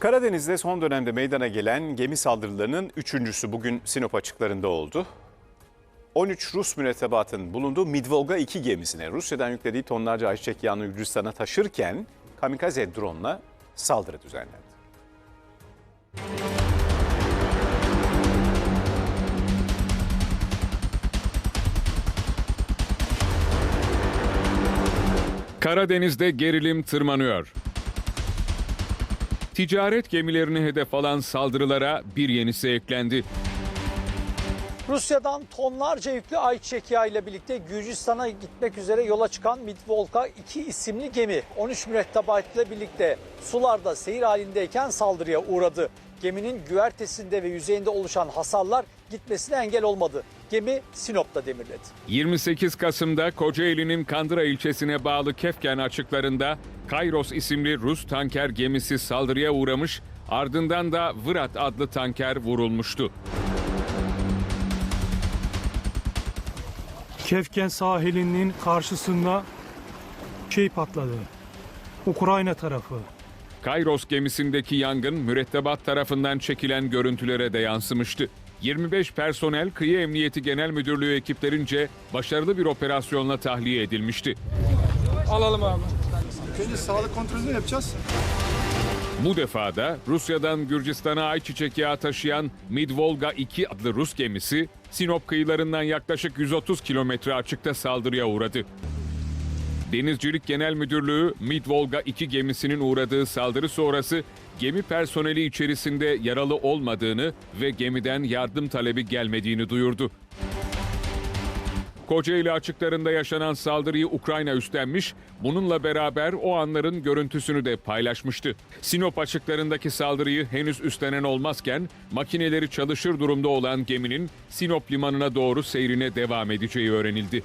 Karadeniz'de son dönemde meydana gelen gemi saldırılarının üçüncüsü bugün Sinop açıklarında oldu. 13 Rus mürettebatın bulunduğu Midvolga 2 gemisine Rusya'dan yüklediği tonlarca ayçiçek yağını Gürcistan'a taşırken kamikaze drone'la saldırı düzenlendi. Karadeniz'de gerilim tırmanıyor. Ticaret gemilerini hedef alan saldırılara bir yenisi eklendi. Rusya'dan tonlarca yüklü ayçiçek yağı ile birlikte Gürcistan'a gitmek üzere yola çıkan Midvolka 2 isimli gemi 13 mürettebat birlikte sularda seyir halindeyken saldırıya uğradı. Geminin güvertesinde ve yüzeyinde oluşan hasarlar gitmesine engel olmadı. Gemi Sinop'ta demirledi. 28 Kasım'da Kocaeli'nin Kandıra ilçesine bağlı Kefken açıklarında Kairos isimli Rus tanker gemisi saldırıya uğramış, ardından da Vırat adlı tanker vurulmuştu. Kefken sahilinin karşısında şey patladı. Ukrayna tarafı. Kairos gemisindeki yangın mürettebat tarafından çekilen görüntülere de yansımıştı. 25 personel Kıyı Emniyeti Genel Müdürlüğü ekiplerince başarılı bir operasyonla tahliye edilmişti. Önce sağlık kontrolünü yapacağız. Bu defa da Rusya'dan Gürcistan'a ayçiçek yağı taşıyan Midvolga 2 adlı Rus gemisi Sinop kıyılarından yaklaşık 130 kilometre açıkta saldırıya uğradı. Denizcilik Genel Müdürlüğü Midvolga 2 gemisinin uğradığı saldırı sonrası gemi personeli içerisinde yaralı olmadığını ve gemiden yardım talebi gelmediğini duyurdu. Kocaeli açıklarında yaşanan saldırıyı Ukrayna üstlenmiş, bununla beraber o anların görüntüsünü de paylaşmıştı. Sinop açıklarındaki saldırıyı henüz üstlenen olmazken, makineleri çalışır durumda olan geminin Sinop limanına doğru seyrine devam edeceği öğrenildi.